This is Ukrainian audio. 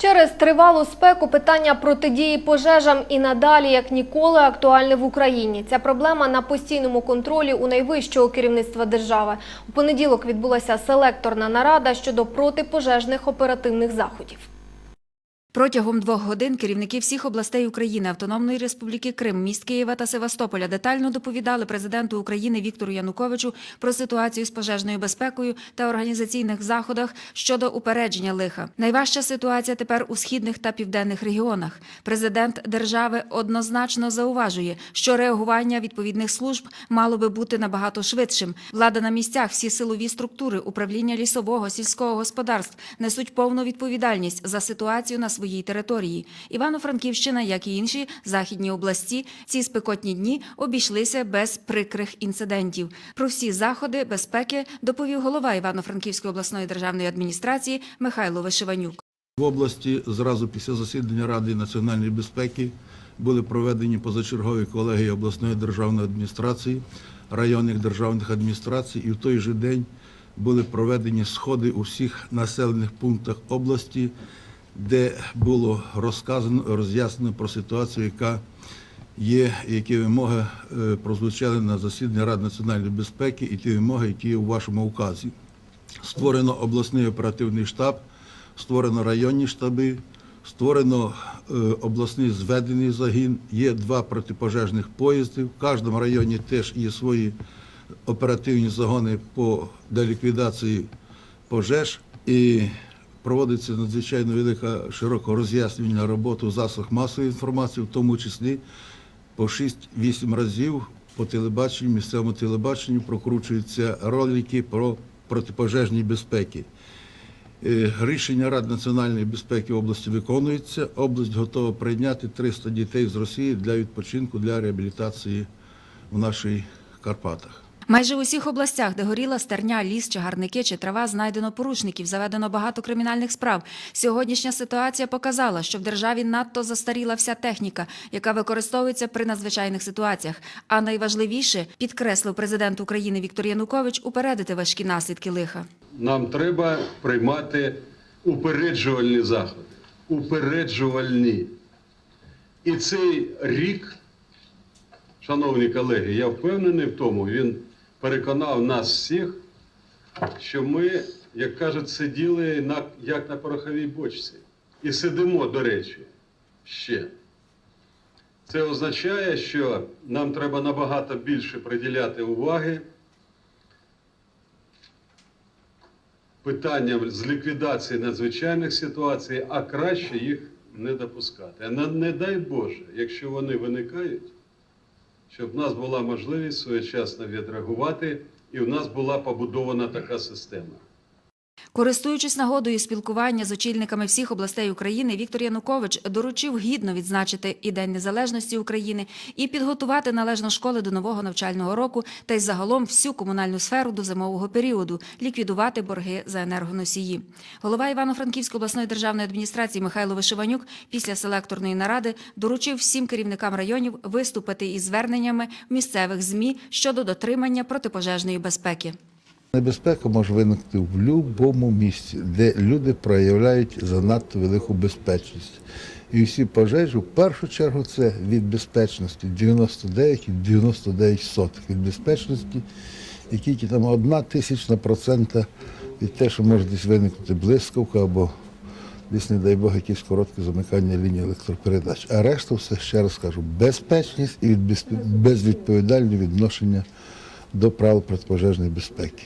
Через тривалу спеку питання протидії пожежам і надалі, як ніколи, актуальне в Україні. Ця проблема на постійному контролі у найвищого керівництва держави. У понеділок відбулася селекторна нарада щодо протипожежних оперативних заходів. Протягом двох годин керівники всіх областей України, Автономної Республіки Крим, міст Києва та Севастополя детально доповідали президенту України Віктору Януковичу про ситуацію з пожежною безпекою та організаційних заходах щодо упередження лиха. Найважча ситуація тепер у східних та південних регіонах. Президент держави однозначно зауважує, що реагування відповідних служб мало би бути набагато швидшим. Влада на місцях, всі силові структури, управління лісового, сільського господарств несуть повну відповідальність за ситуацію на своїй території. Івано-Франківщина, як і інші західні області, ці спекотні дні обійшлися без прикрих інцидентів. Про всі заходи безпеки доповів голова Івано-Франківської обласної державної адміністрації Михайло Вишиванюк. В області зразу після засідання Ради національної безпеки були проведені позачергові колегії обласної державної адміністрації, районних державних адміністрацій, і в той же день були проведені сходи у всіх населених пунктах області, де було розказано, роз'яснено про ситуацію, яка є, які вимоги е, прозвучали на засіданні Ради національної безпеки, і ті вимоги, які є у вашому указі. Створено обласний оперативний штаб, створено районні штаби, створено е, обласний зведений загін, є два протипожежних поїзди. В кожному районі теж є свої оперативні загони по ліквідації пожеж. І проводиться надзвичайно велика широко роз'яснювальна робота в засобах масової інформації, в тому числі по 6-8 разів по телебаченню, місцевому телебаченню прокручуються ролики про протипожежні безпеки. Е, Рішення Ради національної безпеки області виконується. Область готова прийняти 300 дітей з Росії для відпочинку, для реабілітації в наших Карпатах. Майже в усіх областях, де горіла стерня, ліс, чагарники чи трава, знайдено порушників, заведено багато кримінальних справ. Сьогоднішня ситуація показала, що в державі надто застаріла вся техніка, яка використовується при надзвичайних ситуаціях. А найважливіше, підкреслив президент України Віктор Янукович, упередити важкі наслідки лиха. Нам треба приймати упереджувальні заходи. Упереджувальні. І цей рік, шановні колеги, я впевнений в тому, він переконав нас всіх, що ми, як кажуть, сиділи на, як на пороховій бочці. І сидимо, до речі, ще. Це означає, що нам треба набагато більше приділяти уваги питанням з ліквідації надзвичайних ситуацій, а краще їх не допускати. На- не дай Боже, якщо вони виникають, щоб в нас була можливість своєчасно відреагувати, і в нас була побудована така система. Користуючись нагодою спілкування з очільниками всіх областей України, Віктор Янукович доручив гідно відзначити і День Незалежності України і підготувати належно школи до нового навчального року та й загалом всю комунальну сферу до зимового періоду, ліквідувати борги за енергоносії. Голова Івано-Франківської обласної державної адміністрації Михайло Вишиванюк після селекторної наради доручив всім керівникам районів виступити із зверненнями місцевих змі щодо дотримання протипожежної безпеки. Небезпека може виникнути в будь-якому місці, де люди проявляють занадто велику безпечність. І всі пожежі в першу чергу це від безпечності 99,99 сотих від безпечності, і тільки там одна тисячна процента від те, що може десь виникнути блискавка або десь, не дай Бог, якесь коротке замикання лінії електропередач. А решта все, ще раз кажу, безпечність і від безвідповідальне відношення до правил протипожежної безпеки.